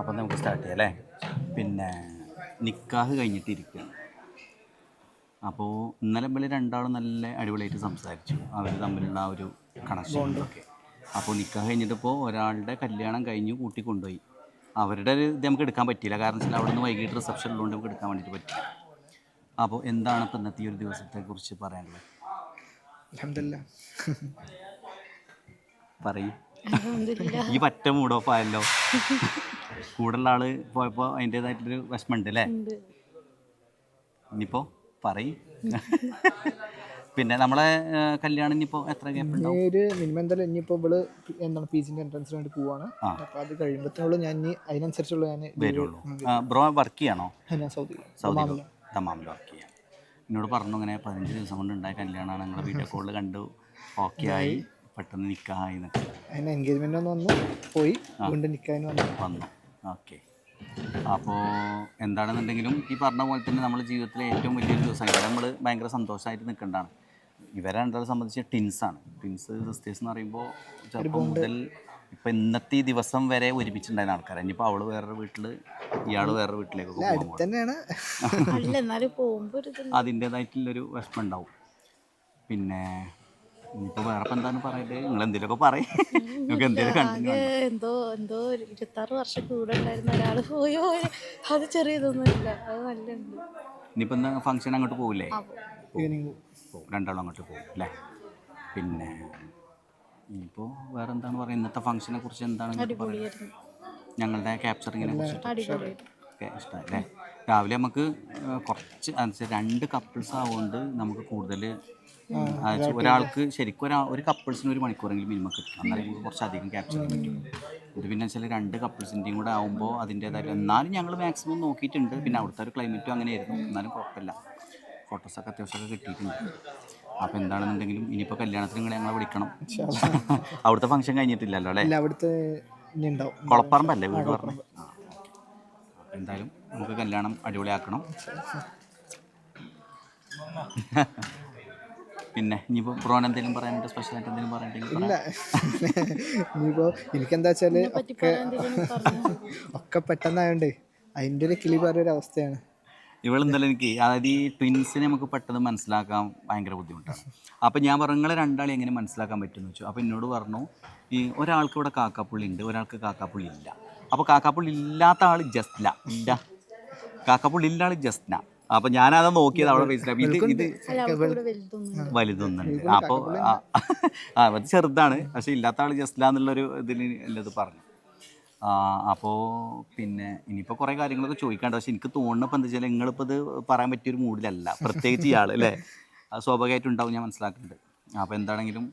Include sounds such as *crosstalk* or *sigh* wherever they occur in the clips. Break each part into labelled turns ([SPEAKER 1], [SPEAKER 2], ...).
[SPEAKER 1] അപ്പം നമുക്ക് സ്റ്റാർട്ട് ചെയ്യാം അല്ലേ? പിന്നെ നിക്കാഹ് കഴിഞ്ഞിട്ടിരിക്കുകയാണ് അപ്പോൾ ഇന്നലെ ഇവർ രണ്ടാളും നല്ല അടിപൊളിയായിട്ട് സംസാരിച്ചു. അവർ തമ്മിലുള്ള ആ ഒരു കണക്ഷൻ ഒക്കെ. അപ്പോൾ നിക്കാഹ് കഴിഞ്ഞിട്ടിപ്പോൾ ഒരാളുടെ കല്യാണം കഴിഞ്ഞു കൂട്ടി കൊണ്ടുപോയി അവരുടെ ഒരു ഇത് നമുക്ക് എടുക്കാൻ പറ്റിയില്ല. കാരണം വെച്ചാൽ അവിടെ നിന്ന് വൈകിട്ട് റിസപ്ഷൻ ഉള്ളതുകൊണ്ട് നമുക്ക് എടുക്കാൻ വേണ്ടിയിട്ട് പറ്റില്ല അപ്പോൾ എന്താണ് ഇപ്പം ഇന്നത്തെ ഈ ഒരു ദിവസത്തെ കുറിച്ച് പറയാനുള്ളത്? പറയും. ഈ പറ്റ മൂഡ് ഓഫ് ആയല്ലോ. കൂടുള്ള ആൾ പോയപ്പോ അതിന്റെതായിട്ടൊരു വിഷമമുണ്ട് അല്ലേ ഇനിയിപ്പോ പറയും. പിന്നെ നമ്മളെ കല്യാണം ഇനിയിപ്പോ എത്ര ഗ്യാപ്പ് ഉണ്ടാവും?
[SPEAKER 2] ഒരു മിനിമം എന്തായാലും ഇനിയിപ്പോ ഇവൾ എന്താണ് പി ജിന്റെ എൻട്രൻസിന് വേണ്ടി പോവാണ്.
[SPEAKER 1] അപ്പൊ
[SPEAKER 2] അപ്പോൾ അത് കഴിയുമ്പോഴത്തേനുള്ളൂ ഞാൻ ഇനി അതിനനുസരിച്ചുള്ള ഞാൻ
[SPEAKER 1] വരുള്ളൂ. ബ്രോ വർക്ക് ചെയ്യണോ?
[SPEAKER 2] ഞാൻ സൗദിയിൽ
[SPEAKER 1] സൗദിയിൽ ദമാമിൽ വർക്ക് ചെയ്യാം. എന്നോട് പറഞ്ഞു ഇങ്ങനെ പതിനഞ്ച് ദിവസം കൊണ്ട് ഉണ്ടായ കല്യാണമാണ്. ഞങ്ങൾ വീഡിയോ കോളിൽ കണ്ടു. ഓക്കെ ആയി. പെട്ടെന്ന് നിൽക്കായി എന്നൊക്കെ.
[SPEAKER 2] അതിന് എൻഗേജ്മെന്റ് ഒന്ന് വന്നു. പോയി. വീണ്ടും നിൽക്കാൻ വന്നു
[SPEAKER 1] വന്നു. ഓക്കെ. അപ്പോൾ എന്താണെന്നുണ്ടെങ്കിലും ഈ പറഞ്ഞ പോലെ തന്നെ നമ്മുടെ ജീവിതത്തിലെ ഏറ്റവും വലിയൊരു ദിവസം ഇവിടെ നമ്മൾ ഭയങ്കര സന്തോഷമായിട്ട് നിൽക്കേണ്ടതാണ്. ഇവരെ രണ്ടാളെ സംബന്ധിച്ച് ടിൻസാണ് ടിൻസ് സിസ്റ്റേഴ്സ് എന്ന് പറയുമ്പോൾ ചെറുപ്പം മുതൽ ഇപ്പം ഇന്നത്തെ ഈ ദിവസം വരെ ഒരുമിച്ചുണ്ടായിരുന്ന ആൾക്കാരാണ് ഇനിയിപ്പോൾ അവൾ വേറൊരു വീട്ടിൽ ഇയാൾ വേറൊരു വീട്ടിലേക്ക് അതിന്റേതായിട്ടുള്ളൊരു വിഷമം ഉണ്ടാവും. പിന്നെ ഇനിയിപ്പോൾ വേറെ എന്താണ് പറയണ്ടത് നിങ്ങൾ എന്തെങ്കിലുമൊക്കെ പറയും. നിങ്ങൾക്ക് എന്തെങ്കിലും കണ്ടിന്യൂ
[SPEAKER 3] ആകെ എന്തോ എന്തോ ഒരു ഇരുപത്താറ് വർഷം കൂടെ ഉണ്ടായിരുന്ന ഒരാൾ പോയോ അത് ചെറിയതൊന്നുമില്ല അത് നല്ല ഉണ്ട്
[SPEAKER 1] ഇനിയിപ്പോൾ ഫങ്ഷൻ ഫംഗ്ഷൻ അങ്ങോട്ട് പോകില്ലേ പോകും രണ്ടാളും അങ്ങോട്ട് പോകും അല്ലേ? പിന്നെ ഇനിയിപ്പോൾ വേറെ എന്താണ് പറയുക ഇന്നത്തെ ഫംഗ്ഷനെ കുറിച്ച് എന്താണ് നിങ്ങൾക്ക് പറയുക
[SPEAKER 3] അടിപൊളിയായിരുന്നു.
[SPEAKER 1] ഞങ്ങളുടെ ക്യാപ്ചറിങ്ങിനെ കുറിച്ചിട്ട്.
[SPEAKER 3] അടിപൊളിയായിരുന്നു.
[SPEAKER 1] ഒക്കെ രാവിലെ നമുക്ക് കുറച്ച് രണ്ട് കപ്പിൾസ് ആവുകൊണ്ട് നമുക്ക് കൂടുതൽ ഒരാൾക്ക് ശരിക്കും ഒരാ ഒരു കപ്പിൾസിന് ഒരു മണിക്കൂറെങ്കിലും മിനിമം കിട്ടും. എന്നാലും നമുക്ക് കുറച്ച് അധികം ക്യാപ്ചർ ചെയ്യാൻ പറ്റും. ഇത് പിന്നെ വെച്ചാൽ രണ്ട് കപ്പിൾസിന്റെയും കൂടെ ആകുമ്പോൾ അതിന്റേതായിട്ട് എന്നാലും ഞങ്ങൾ മാക്സിമം നോക്കിയിട്ടുണ്ട്. പിന്നെ അവിടുത്തെ ഒരു ക്ലൈമറ്റും അങ്ങനെയായിരുന്നു. എന്നാലും കുഴപ്പമില്ല. ഫോട്ടോസൊക്കെ അത്യാവശ്യമൊക്കെ കിട്ടിയിട്ടുണ്ട്. അപ്പം എന്താണെന്നുണ്ടെങ്കിലും ഇനിയിപ്പോൾ കല്യാണത്തിന് നിങ്ങൾ ഞങ്ങളെ വിളിക്കണം. അവിടുത്തെ ഫംഗ്ഷൻ കഴിഞ്ഞിട്ടില്ലല്ലോ അല്ലേ?
[SPEAKER 2] അവിടുത്തെ
[SPEAKER 1] കുളപ്പറമ്പല്ലേ വീട് പറഞ്ഞു? എന്തായാലും നമുക്ക് കല്യാണം അടിപൊളിയാക്കണം. *laughs* പിന്നെ ഇനിയിപ്പോൾ ബ്രോൻ എന്തെങ്കിലും പറയാനുണ്ട്? സ്പെഷ്യലായിട്ട് എന്തെങ്കിലും പറയാനുണ്ടെങ്കിൽ
[SPEAKER 2] ഇല്ല.
[SPEAKER 1] ഇനിയിപ്പോ
[SPEAKER 2] ഇനിയിപ്പോൾ എനിക്കെന്താ വെച്ചാൽ
[SPEAKER 3] പറ്റി
[SPEAKER 2] ഒക്കെ ഒക്കെ പെട്ടെന്നായോണ്ട് അതിന്റെ ഒരു കിളി ഒരു അവസ്ഥയാണ്.
[SPEAKER 1] ഇവളെന്തായാലും എനിക്ക് അതായത് ഈ ട്വിൻസിനെ നമുക്ക് പെട്ടെന്ന് മനസ്സിലാക്കാൻ ഭയങ്കര ബുദ്ധിമുട്ടാണ്. അപ്പോൾ ഞാൻ പറഞ്ഞു നിങ്ങളെ രണ്ടാളെ എങ്ങനെ മനസ്സിലാക്കാൻ പറ്റുമെന്ന് വെച്ചു. അപ്പോൾ എന്നോട് പറഞ്ഞു ഈ ഒരാൾക്ക് ഇവിടെ കാക്കാപ്പുള്ളി ഉണ്ട് ഒരാൾക്ക് കാക്കാപ്പുള്ളി ഇല്ല അപ്പോൾ കാക്കാപ്പുള്ളി ഇല്ലാത്ത ആൾ ജസ്ല ഇല്ല. കാക്കാപ്പുള്ളി ഇല്ല ആൾ ജസ്ന അപ്പോൾ ഞാനത് നോക്കിയത് അവിടെ മനസ്സിലാക്കി ഇത് വലുതൊന്നുണ്ട് അപ്പോൾ ആ അത് ചെറുതാണ്. പക്ഷെ ഇല്ലാത്ത ആൾ ജസ്ല എന്നുള്ളൊരു ഇതിന് ഉള്ളത് പറഞ്ഞു. അപ്പോൾ പിന്നെ ഇനിയിപ്പോൾ കുറേ കാര്യങ്ങളൊക്കെ ചോദിക്കാണ്ട്. പക്ഷെ എനിക്ക് തോന്നുന്നപ്പോൾ എന്താ വെച്ചാൽ നിങ്ങളിപ്പോൾ ഇത് പറയാൻ പറ്റിയൊരു മൂഡിലല്ല. പ്രത്യേകിച്ച് ഇയാൾ അല്ലേ? അത് സ്വാഭാവികമായിട്ടുണ്ടാവും ഞാൻ മനസ്സിലാക്കുന്നുണ്ട് അപ്പോൾ എന്താണെങ്കിലും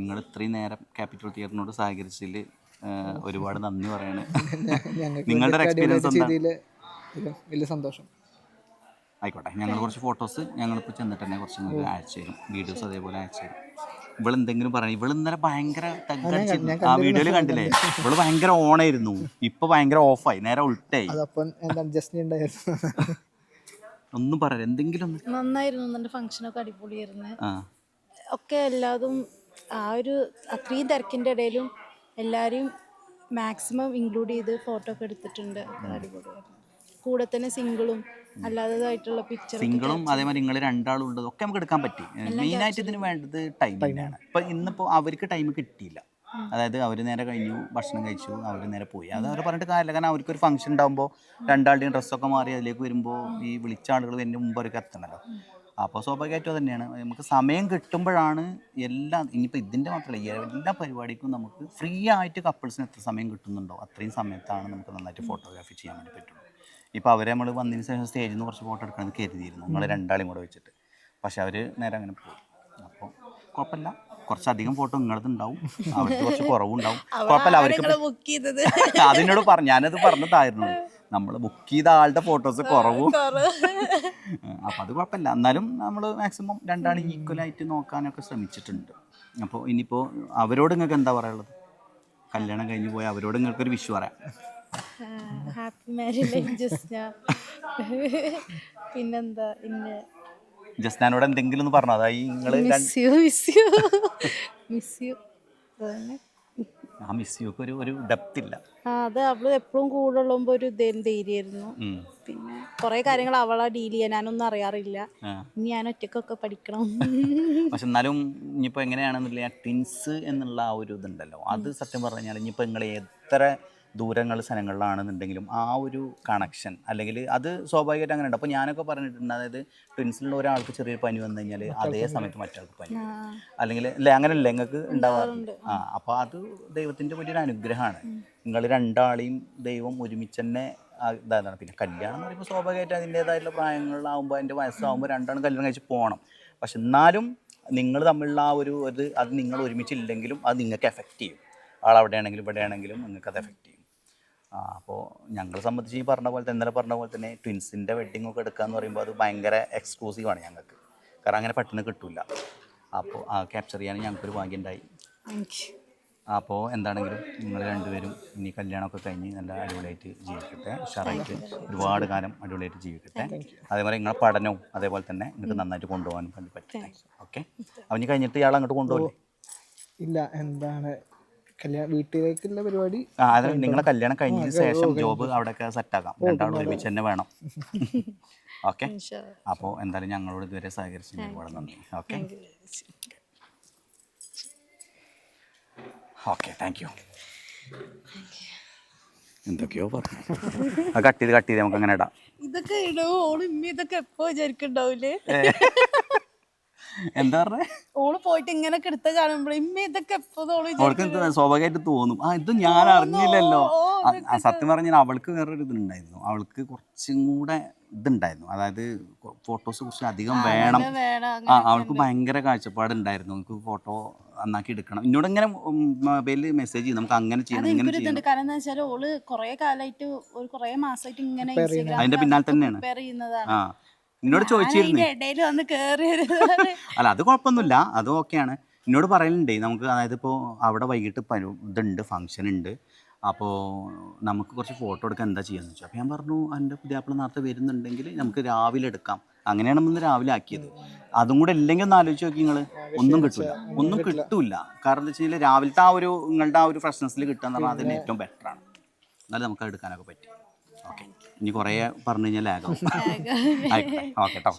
[SPEAKER 1] നിങ്ങൾ ഇത്രയും നേരം ക്യാപിറ്റൽ തിയേറ്ററിനോട് സഹകരിച്ചതിൽ ഒരുപാട് നന്ദി പറയാണ്. നിങ്ങളുടെ ഒരു എക്സ്പീരിയൻസ് എന്താ
[SPEAKER 2] വലിയ സന്തോഷം.
[SPEAKER 1] ആയിക്കോട്ടെ. ഞങ്ങൾ കുറച്ച് ഫോട്ടോസ് ഞങ്ങളിപ്പോൾ ചെന്നിട്ട് തന്നെ കുറച്ച് നിങ്ങൾക്ക് അയച്ചു തരും വീഡിയോസ് അതേപോലെ അയച്ചു തരും ഇവളെന്തെങ്കിലും പറയണം ഇവൾ ഇന്നലെ ഭയങ്കര ആ വീഡിയോയിൽ കണ്ടില്ലേ? ഇവൾ ഭയങ്കര ഓൺ ആയിരുന്നു. ഇപ്പൊ ഭയങ്കര ഓഫായി നേരെ ഉൾട്ടായി. ഒന്നും പറയാം എന്തെങ്കിലും
[SPEAKER 3] നന്നായിരുന്നു. ഫംഗ്ഷനൊക്കെ അടിപൊളിയായിരുന്നു. ഒക്കെ എല്ലാതും ആ ഒരു അത്രയും തിരക്കിന്റെ ഇടയിലും എല്ലാവരെയും മാക്സിമം ഇൻക്ലൂഡ് ചെയ്ത് ഫോട്ടോ ഒക്കെ എടുത്തിട്ടുണ്ട്. അടിപൊളിയായിരുന്നു. കൂടെ തന്നെ സിംഗിളും അല്ലാത്തതായിട്ടുള്ള പിക്ചർ
[SPEAKER 1] സിംഗിളും അതേമാതിരി നിങ്ങൾ രണ്ടാളും ഉള്ളത് ഒക്കെ നമുക്ക് എടുക്കാൻ പറ്റി. മെയിനായിട്ട് ഇതിന് വേണ്ടത് ടൈം തന്നെയാണ്. ഇപ്പൊ ഇന്നിപ്പോ അവർക്ക് ടൈം കിട്ടിയില്ല. അതായത് അവർ നേരെ കഴിഞ്ഞു ഭക്ഷണം കഴിച്ചു അവർ നേരെ പോയി. അത് അവർ പറഞ്ഞിട്ട് കാര്യമില്ല. കാരണം അവർക്ക് ഒരു ഫംഗ്ഷൻ ഉണ്ടാകുമ്പോൾ രണ്ടാളുടെയും ഡ്രസ്സൊക്കെ മാറി അതിലേക്ക് വരുമ്പോൾ ഈ വിളിച്ച ആളുകൾ എന്റെ മുമ്പ് അവർക്ക് എത്തണല്ലോ. അപ്പോൾ സ്വാഭാവികമായിട്ടും അത് തന്നെയാണ് നമുക്ക് സമയം കിട്ടുമ്പോഴാണ് എല്ലാം ഇനിയിപ്പോൾ ഇതിന്റെ മാത്രമല്ല എല്ലാ പരിപാടിക്കും നമുക്ക് ഫ്രീ ആയിട്ട് കപ്പിൾസിന് എത്ര സമയം കിട്ടുന്നുണ്ടോ അത്രയും സമയത്താണ് നമുക്ക് നന്നായിട്ട് ഫോട്ടോഗ്രാഫി ചെയ്യാൻ വേണ്ടി പറ്റുള്ളൂ. ഇപ്പോൾ അവരെ നമ്മൾ വന്നതിന് ശേഷം സ്റ്റേജിൽ നിന്ന് കുറച്ച് ഫോട്ടോ എടുക്കണമെന്ന് കരുതിയിരുന്നു. നമ്മൾ രണ്ടാളും കൂടെ വെച്ചിട്ട്. പക്ഷെ അവർ നേരെ അങ്ങനെ പോയി. അപ്പോൾ കുഴപ്പമില്ല കുറച്ചധികം ഫോട്ടോ നിങ്ങളത് ഉണ്ടാവും. അവർക്ക് കുറച്ച് കുറവുണ്ടാവും. *laughs* കുഴപ്പമില്ല അവർക്ക് *laughs* അതിനോട് പറഞ്ഞു ഞാനത് പറഞ്ഞതായിരുന്നു നമ്മൾ ബുക്ക് ചെയ്ത ആളുടെ ഫോട്ടോസ് കുറവും. അപ്പോൾ അത് കുഴപ്പമില്ല എന്നാലും നമ്മൾ മാക്സിമം രണ്ടാളും ഈക്വൽ ആയിട്ട് നോക്കാനൊക്കെ ശ്രമിച്ചിട്ടുണ്ട്. അപ്പോൾ ഇനിയിപ്പോൾ അവരോട് നിങ്ങൾക്ക് എന്താ പറയാനുള്ളത്? കല്യാണം കഴിഞ്ഞ് പോയ അവരോട് നിങ്ങൾക്കൊരു വിഷു പറയാം.
[SPEAKER 3] ഹാപ്പി മാരീഡ് ലൈഫ് ജസ്റ്റ് പിന്നെന്താ ഇന്നെ?
[SPEAKER 1] ജസ്നാനോട് എന്തെങ്കിലും ഒന്ന് പറഞ്ഞു. അതായി നിങ്ങൾ
[SPEAKER 3] miss you miss you miss you
[SPEAKER 1] ആ മിസ് യുക്ക് ഒരു ഒരു ഡെപ്ത് ഇല്ല.
[SPEAKER 3] ആ അത് അവൾ എപ്പോഴും കൂടെ ഉള്ളുമ്പോ ഒരു ധൈര്യമായിരുന്നു പിന്നെ കുറെ കാര്യങ്ങൾ അവളെ ഡീൽ ചെയ്യാൻ ഞാനൊന്നും അറിയാറില്ല. ഇനി ഞാൻ ഒറ്റക്കൊക്കെ പഠിക്കണം.
[SPEAKER 1] പക്ഷെ എന്നാലും ഇനിയിപ്പോ എങ്ങനെയാണെന്നില്ല ട്വിൻസ് എന്നുള്ള ആ ഒരു ഇതുണ്ടല്ലോ. അത് സത്യം പറഞ്ഞു കഴിഞ്ഞാൽ ഇനിയിപ്പോ നിങ്ങൾ എത്ര ദൂരങ്ങൾ സ്ഥലങ്ങളിലാണെന്നുണ്ടെങ്കിലും ആ ഒരു കണക്ഷൻ അല്ലെങ്കിൽ അത് സ്വാഭാവികമായിട്ട് അങ്ങനെ ഉണ്ട് അപ്പോൾ ഞാനൊക്കെ പറഞ്ഞിട്ടുണ്ട് അതായത് ട്വിൻസിലുള്ള ഒരാൾക്ക് ചെറിയൊരു പനി വന്നു കഴിഞ്ഞാൽ അതേ സമയത്ത് മറ്റാൾക്ക് പനി. വരും. അല്ലെങ്കിൽ അല്ലേ അങ്ങനെയല്ല നിങ്ങൾക്ക് ഉണ്ടാവാറുണ്ട്. ആ അപ്പോൾ അത് ദൈവത്തിന്റെ വലിയൊരു അനുഗ്രഹമാണ്. നിങ്ങൾ രണ്ടാളെയും ദൈവം ഒരുമിച്ച് തന്നെ ഇതാണ് പിന്നെ കല്യാണം എന്ന് പറയുമ്പോൾ സ്വാഭാവികമായിട്ട് അതിന്റേതായിട്ടുള്ള പ്രായങ്ങളിലാവുമ്പോൾ അതിന്റെ വയസ്സാവുമ്പോൾ രണ്ടാളും കല്യാണം കഴിച്ച് പോകണം പക്ഷെ എന്നാലും നിങ്ങൾ തമ്മിലുള്ള ആ ഒരു ഇത് അത് നിങ്ങൾ ഒരുമിച്ചില്ലെങ്കിലും അത് നിങ്ങൾക്ക് എഫക്റ്റ് ചെയ്യും. ആളവിടെയാണെങ്കിലും ഇവിടെയാണെങ്കിലും നിങ്ങൾക്ക് അത് എഫക്റ്റ് ചെയ്യും. ആ അപ്പോൾ ഞങ്ങളെ സംബന്ധിച്ച് ഈ പറഞ്ഞ പോലെ തന്നെ ഇന്നലെ പറഞ്ഞ പോലെ തന്നെ ട്വിൻസിന്റെ വെഡ്ഡിംഗ് ഒക്കെ എടുക്കുക എന്ന് പറയുമ്പോൾ അത് ഭയങ്കര എക്സ്ക്ലൂസീവാണ് ഞങ്ങൾക്ക്. കാരണം അങ്ങനെ പെട്ടെന്ന് കിട്ടില്ല അപ്പോൾ ആ ക്യാപ്ചർ ചെയ്യാൻ ഞങ്ങൾക്കൊരു ഭാഗ്യം ഉണ്ടായി അപ്പോൾ എന്താണെങ്കിലും നിങ്ങൾ രണ്ടുപേരും ഇനി കല്യാണമൊക്കെ കഴിഞ്ഞ് നല്ല അടിപൊളിയായിട്ട് ജീവിക്കട്ടെ. ഉഷാറായിട്ട് ഒരുപാട് കാലം അടിപൊളിയായിട്ട് ജീവിക്കട്ടെ. അതേപോലെ നിങ്ങളെ പഠനവും അതേപോലെ തന്നെ നിങ്ങൾക്ക് നന്നായിട്ട് കൊണ്ടുപോകാനും പറ്റും ഓക്കെ അവന് കഴിഞ്ഞിട്ട് ഇയാൾ അങ്ങോട്ട് കൊണ്ടുപോകില്ലേ
[SPEAKER 2] ഇല്ല. എന്താണ്? കല്യാണം വീട്ടിലേക്കുള്ള പരിപാടി.
[SPEAKER 1] ആ നിങ്ങളെ കല്യാണം കഴിഞ്ഞതിന് ശേഷം ജോബ് അവിടെ സെറ്റ് ആക്കാം രണ്ടാളും ഒരുമിച്ച് തന്നെ വേണം. *laughs* ഓക്കെ അപ്പോൾ എന്തായാലും ഞങ്ങളോട് ഇതുവരെ സഹകരിച്ചതിന് ഒരുപാട് നന്ദി. Okay okay thank you. എന്തൊക്കെയോ പറഞ്ഞു. കട്ട് ചെയ്ത് കട്ട് ചെയ്ത് നമുക്ക് അങ്ങനെ ഇടാം.
[SPEAKER 3] ഇതൊക്കെ ഇടോ. ഓളും ഇമ്മ ഇതൊക്കെ എപ്പോ വിചാരിക്കണ്ടാവൂലേ
[SPEAKER 1] എന്താ പറഞ്ഞേ?
[SPEAKER 3] ഓൾ പോയിട്ട് ഇങ്ങനൊക്കെ എടുത്ത കാണുമ്പോൾ ഇമ്മ ഇതൊക്കെ
[SPEAKER 1] അവൾക്ക് എന്താ സ്വാഭാവികമായിട്ട് തോന്നും. ആ ഇത് ഞാൻ അറിഞ്ഞില്ലല്ലോ. ആ, സത്യം പറഞ്ഞാൽ അവൾക്ക് വേറൊരു ഇതുണ്ടായിരുന്നു. അവൾക്ക് കുറച്ചും കൂടെ ഇതുണ്ടായിരുന്നു. അതായത് ഫോട്ടോസ് കുറച്ച് അധികം വേണം. ആ അവൾക്ക് ഭയങ്കര കാഴ്ചപ്പാടുണ്ടായിരുന്നു. നമുക്ക് ഫോട്ടോ നന്നാക്കി എടുക്കണം. എന്നോട് ഇങ്ങനെ മൊബൈലിൽ മെസ്സേജ് ചെയ്യും നമുക്ക് അങ്ങനെ ചെയ്യണം ഇങ്ങനെ ചെയ്യണം.
[SPEAKER 3] കാരണം എന്താ വെച്ചാൽ ഓൾ കൊറേ കാലായിട്ട് ഒരു കൊറേ മാസമായിട്ട് ഇങ്ങനെ
[SPEAKER 1] അതിന്റെ പിന്നാലെ തന്നെയാണ്.
[SPEAKER 3] ചെയ്യുന്നതാണ്.
[SPEAKER 1] ആ. എന്നോട് ചോദിച്ചിരുന്നു.
[SPEAKER 3] ഇടയിൽ വന്ന് *laughs*
[SPEAKER 1] അല്ല അത് കുഴപ്പമൊന്നുമില്ല. അത് ഓക്കെയാണ്. എന്നോട് പറയലുണ്ട് നമുക്ക് അതായത് ഇപ്പോൾ അവിടെ വൈകിട്ട് പരു ഇതുണ്ട് ഫംഗ്ഷൻ ഉണ്ട്. അപ്പോൾ നമുക്ക് കുറച്ച് ഫോട്ടോ എടുക്കാൻ എന്താ ചെയ്യാന്ന് വെച്ചാൽ അപ്പോൾ ഞാൻ പറഞ്ഞു എന്റെ പുതിയാപ്പിള നേരത്തെ വരുന്നുണ്ടെങ്കിൽ നമുക്ക് രാവിലെ എടുക്കാം. അങ്ങനെയാണ് നമ്മൾ രാവിലെ ആക്കിയത്. അതും കൂടെ ഇല്ലെങ്കിൽ ഒന്ന് ആലോചിച്ച് നോക്കി നിങ്ങൾ ഒന്നും കിട്ടില്ല ഒന്നും കിട്ടൂല. കാരണം എന്താ വെച്ചാൽ രാവിലത്തെ ആ ഒരു നിങ്ങളുടെ ആ ഒരു ഫ്രഷ്നെസ്സിൽ കിട്ടുക എന്ന് പറഞ്ഞാൽ അതിന് ഏറ്റവും ബെറ്ററാണ് എന്നാലും നമുക്ക് എടുക്കാനൊക്കെ പറ്റി. ഓക്കെ. ഇനി കുറേ പറഞ്ഞു കഴിഞ്ഞാൽ ലാഗാവും ആയിക്കോട്ടെ. ഓക്കെ കേട്ടോ